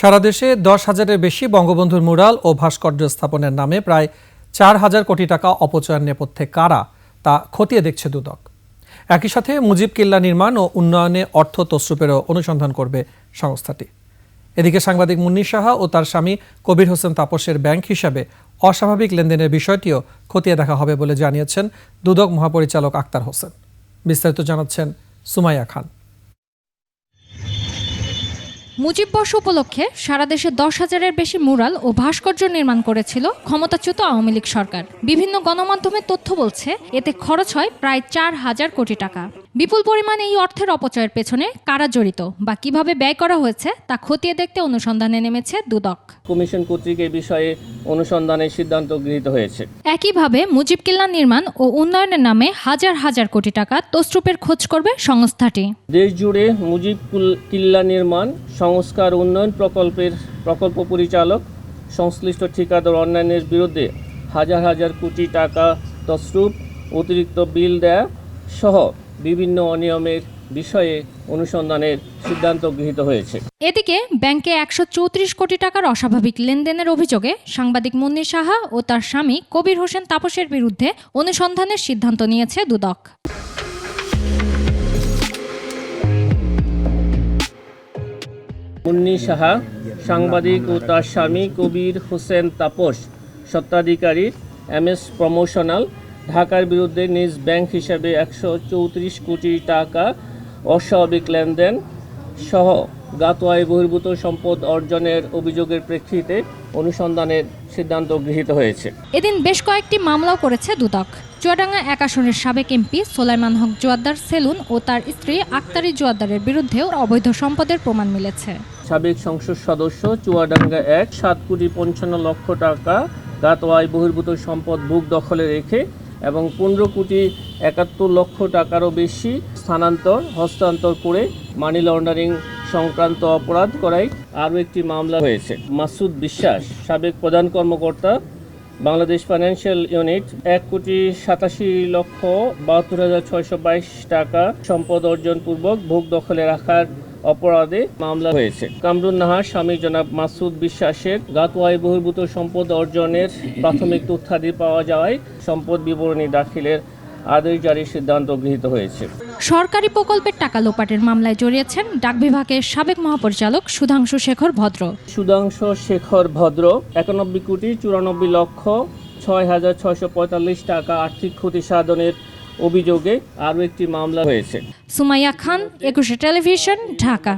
সারা দেশে দশ হাজারের বেশি বঙ্গবন্ধুর মুরাল ও ভাস্কর্য স্থাপনের নামে প্রায় চার হাজার কোটি টাকা অপচয়ের নেপথ্যে কারা তা খতিয়ে দেখছে দুদক। একই সাথে মুজিব কিল্লা নির্মাণ ও উন্নয়নে অর্থ তসরূপেরও অনুসন্ধান করবে সংস্থাটি। এদিকে সাংবাদিক মুন্নি সাহা ও তার স্বামী কবির হোসেন তাপসের ব্যাংক হিসাবে অস্বাভাবিক লেনদেনের বিষয়টিও খতিয়ে দেখা হবে বলে জানিয়েছেন দুদক মহাপরিচালক আক্তার হোসেন। বিস্তারিত জানাচ্ছেন সুমাইয়া খান। মুজিব বর্ষ উপলক্ষে সারা দেশে দশ হাজারের বেশি মুরাল ও ভাস্কর্য নির্মাণ করেছিল ক্ষমতাচ্যুত আওয়ামী লীগ সরকার। বিভিন্ন গণমাধ্যমের তথ্য বলছে এতে খরচ হয় প্রায় চার হাজার কোটি টাকা। বিপুল পরিমাণ এই অর্থের অপচয়ের পেছনে কারা জড়িত বা কীভাবে ব্যয় করা হয়েছে তা খতিয়ে দেখতে অনুসন্ধানে নেমেছে দুদক। কমিশন কর্তৃক এই বিষয়ে অনুসন্ধানের সিদ্ধান্ত গৃহীত হয়েছে। একইভাবে মুজিব কিল্লা নির্মাণ ও উন্নয়নের নামে হাজার হাজার কোটি টাকা তসরূপের খোঁজ করবে সংস্থাটি। দেশ জুড়ে মুজিব কুল- কিল্লা নির্মাণ সংস্কার উন্নয়ন প্রকল্পের প্রকল্প পরিচালক, সংশ্লিষ্ট ঠিকাদার অন্যান্যের বিরুদ্ধে হাজার হাজার কোটি টাকা তসরূপ অতিরিক্ত বিল দেয়া সহ বিভিন্ন অনিয়মের বিষয়ে অনুসন্ধানের সিদ্ধান্ত গৃহীত হয়েছে। এদিকে ব্যাংকে একশো চৌত্রিশ কোটি টাকার অস্বাভাবিক লেনদেনের অভিযোগে সাংবাদিক মুন্নি সাহা ও তার স্বামী কবির হোসেন তাপসের বিরুদ্ধে অনুসন্ধানের সিদ্ধান্ত নিয়েছে দুদক। মুন্নি সাহা, সাংবাদিক ও তার স্বামী কবির হোসেন তাপস, স্বত্বাধিকারী এম এস প্রমোশনাল, ঢাকার বিরুদ্ধে নিজ ব্যাংক হিসাবে একশো চৌত্রিশ কোটি টাকা অস্বাভাবিক লেনদেন সহ গাতোয়ায় বহির্ভূত সম্পদ অর্জনের অভিযোগের প্রেক্ষিতে অনুসন্ধানের সিদ্ধান্ত গৃহীত হয়েছে। এদিন বেশ কয়েকটি মামলাও করেছে দুদক। চুয়াডাঙ্গা এক আসনের সাবেক এমপি সোলাইমান হক জোয়াদ্দার সেলুন ও তার স্ত্রী আক্তারি জোয়াদ্দারের বিরুদ্ধেও অবৈধ সম্পদের প্রমাণ মিলেছে। সাবেক সংসদ সদস্য, চুয়াডাঙ্গা এক, সাত কোটি পঞ্চান্ন লক্ষ টাকা, গাতোয়ায় বহির্ভূত সম্পদ বুক দখলে রেখে এবং পনেরো কোটি একাত্তর লক্ষ টাকারও বেশি স্থানান্তর, হস্তান্তর করে মানি লন্ডারিং সংক্রান্ত অপরাধ করায় আরও একটি মামলা হয়েছে। মাসুদ বিশ্বাস, সাবেক প্রধান কর্মকর্তা, বাংলাদেশ ফাইন্যান্সিয়াল ইউনিট এক কোটি সাতাশি লক্ষ বাহাত্তর হাজার ছয়শো বাইশ টাকা সম্পদ অর্জন পূর্বক ভোগ দখলে রাখার অপরাধে মামলা হয়েছে। কামরুন নাহার স্বামী জনাব মাসুদ বিশ্বাসের গাতোয়ায় বহির্ভূত সম্পদ অর্জনের প্রাথমিক তথ্যাদি পাওয়া যাওয়ায় সম্পদ বিবরণী দাখিলের আদেশ জারির সিদ্ধান্ত গৃহীত হয়েছে। সরকারি প্রকল্পের টাকা লোপাটের মামলায় জড়িয়েছেন ডাক বিভাগের সাবেক মহাপরিচালক সুধাংশু শেখর ভদ্র। সুধাংশু শেখর ভদ্র একানব্বই কোটি চুরানব্বই লক্ষ ছয় হাজার ছয়শো পঁয়তাল্লিশ টাকা আর্থিক ক্ষতি সাধনের অভিযোগে আরও একটি মামলা হয়েছে। সুমাইয়া খান একুশে টেলিভিশন ঢাকা।